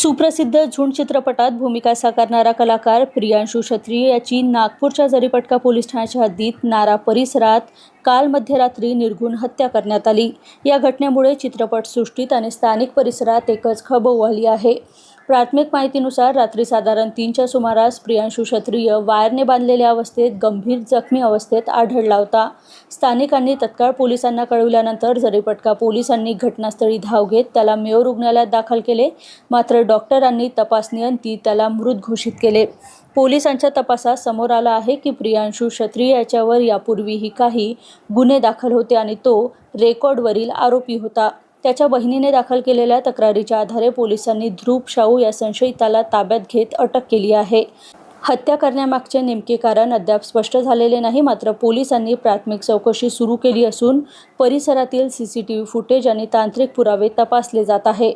सुप्रसिद्ध झुंड चित्रपटात भूमिका साकारणारा कलाकार प्रियांशू क्षत्रिय याची नागपूरच्या जरीपटका पोलीस ठाण्याच्या हद्दीत नारा परिसरात काल मध्यरात्री निर्घुण हत्या करण्यात आली. या घटनेमुळे चित्रपटसृष्टीत आणि स्थानिक परिसरात एकच खळबळ आली आहे. प्राथमिक माहितीनुसार रात्री साधारण तीनच्या सुमारास प्रियांशू क्षत्रिय वायरने बांधलेल्या अवस्थेत गंभीर जखमी अवस्थेत आढळला होता. स्थानिकांनी तत्काळ पोलिसांना कळविल्यानंतर जरीपटका पोलिसांनी घटनास्थळी धाव घेत त्याला मेयो रुग्णालयात दाखल केले मात्र डॉक्टरांनी तपासणीअंती त्याला मृत घोषित केले. पोलिसांच्या तपासात समोर आलं आहे की प्रियांशू क्षत्रिय याच्यावर यापूर्वीही काही गुन्हे दाखल होते आणि तो रेकॉर्डवरील आरोपी होता. त्याच्या बहिणीने दाखल केलेल्या तक्रारीच्या आधारे पोलिसांनी ध्रुव शाहू या संशयिताला ताब्यात घेत अटक केली आहे. हत्या करण्यामागचे नेमके कारण अद्याप स्पष्ट झालेले नाही मात्र पोलिसांनी प्राथमिक चौकशी सुरू केली असून परिसरातील C C T V footage आणि तांत्रिक पुरावे तपासले जात आहे.